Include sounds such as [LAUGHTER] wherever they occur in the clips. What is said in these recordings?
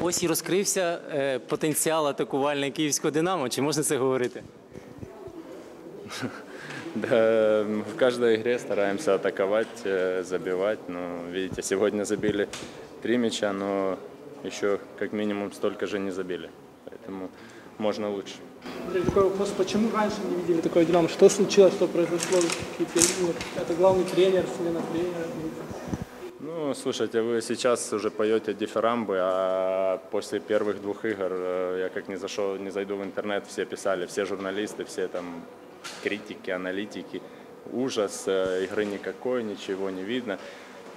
Ось і розкрився е, потенціал атакувальний київського Динамо. Чи можна це говорити? [LAUGHS] Да, в каждой игре стараемся атаковать, э, забивать. Но, видите, сегодня забили три мяча, но еще как минимум столько же не забили. Поэтому можно лучше. Андрей, такой вопрос, почему раньше не видели такое Динамо? Что случилось, что произошло? Какие-то, ну, Это главный тренер, смена тренера. ну, слушайте, вы сейчас уже поете дифирамбы, а после первых двух игр э, я как не зашел, не зайду в интернет, все писали, все журналисты, все там критики, аналитики, ужас, э, игры никакой, ничего не видно.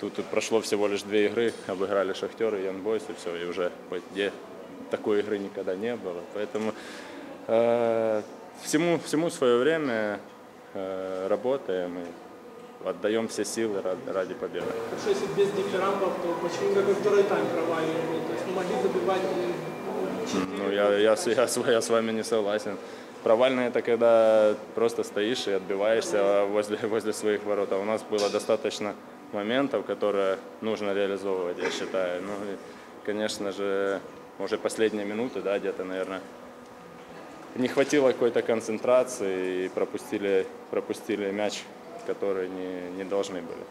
Тут, тут прошло всего лишь две игры, обыграли Шахтер и Янбойс, и все, и уже где такой игры никогда не было. Поэтому э, всему, всему свое время э, работаем и отдаем все силы ради, победы. Хорошо, если без дифирамбов, то почему как второй тайм проваливали? То есть не могли забивать э, Ну, я, я, с- я, я с вами не согласен. Провально это когда просто стоишь и отбиваешься возле, возле своих ворот. А у нас было достаточно моментов, которые нужно реализовывать, я считаю. Ну, и, конечно же, уже последние минуты, да, где-то, наверное, не хватило какой-то концентрации и пропустили, пропустили мяч, который не, не должны были.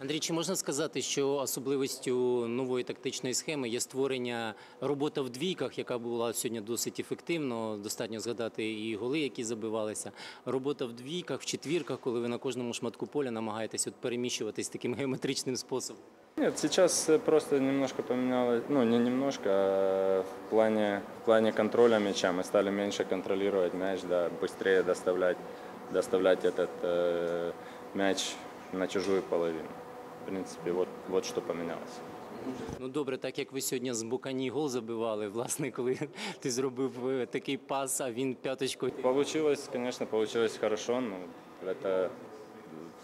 Андрій, чи можна сказати, що особливістю нової тактичної схеми є створення робота в двійках, яка була сьогодні досить ефективно. Достатньо згадати і голи, які забивалися. Робота в двійках, в четвірках, коли ви на кожному шматку поля намагаєтесь от переміщуватись таким геометричним способом. Нет, сейчас э, просто немножко поменялось, ну не немножко, а в плане, в плане контроля мяча мы стали меньше контролировать мяч, да, быстрее доставлять, доставлять этот э, мяч на чужую половину. В принципе, вот, вот что поменялось. Ну добре, так як ви сьогодні з Букані гол забивали, власне, коли [LAUGHS] ти зробив е, такий пас, а він п'яточкою. Получилось, конечно, получилось хорошо, но это,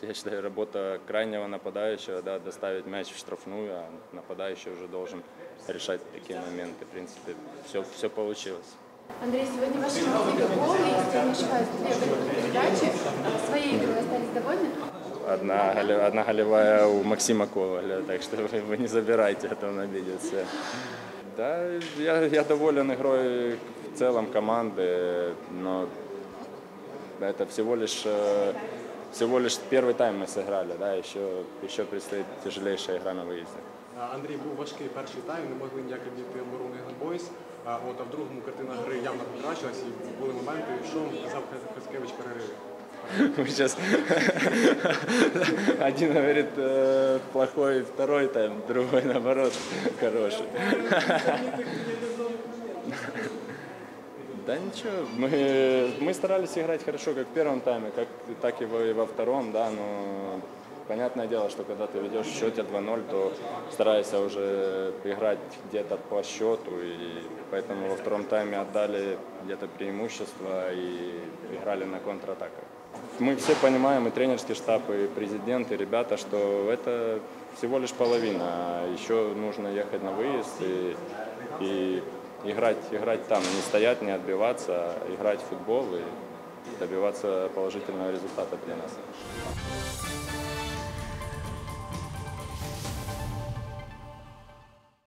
я считаю, работа крайнего нападающего, да, доставить мяч в штрафную, а нападающий уже должен решать такие моменты. В принципе, все, все получилось. Андрей, сегодня ваши мотивы голы, если я не ошибаюсь, две голевые передачи. А Своей игрой остались довольны? Одна, голе- одна голевая у Максима Коваля, так что вы, вы не забирайте, а то он обидится. Да, я, я доволен игрой в целом команды, но это всего лишь, э, всего лишь первый тайм мы сыграли, да, еще, еще предстоит тяжелейшая игра на выезде. А, Андрій був важкий перший тайм, не могли ніяк обійти оборони Ганбойс. А от а в другому картина гри явно покращилась і були моменти, що казав Хаскевич перериви. [LAUGHS] Мы сейчас [LAUGHS] один говорит э, плохой второй тайм, другой наоборот хороший. [LAUGHS] Да ничего, мы, мы старались играть хорошо как в первом тайме, как, так и во, и во втором, да, но понятное дело, что когда ты ведешь в счете 2-0, то стараешься уже играть где-то по счету, и поэтому во втором тайме отдали где-то преимущество и играли на контратаках. Мы все понимаем, и тренерский штаб, и президент, и ребята, что это всего лишь половина, а еще нужно ехать на выезд и, и играть, играть там, не стоять, не отбиваться, а играть в футбол и добиваться положительного результата для нас.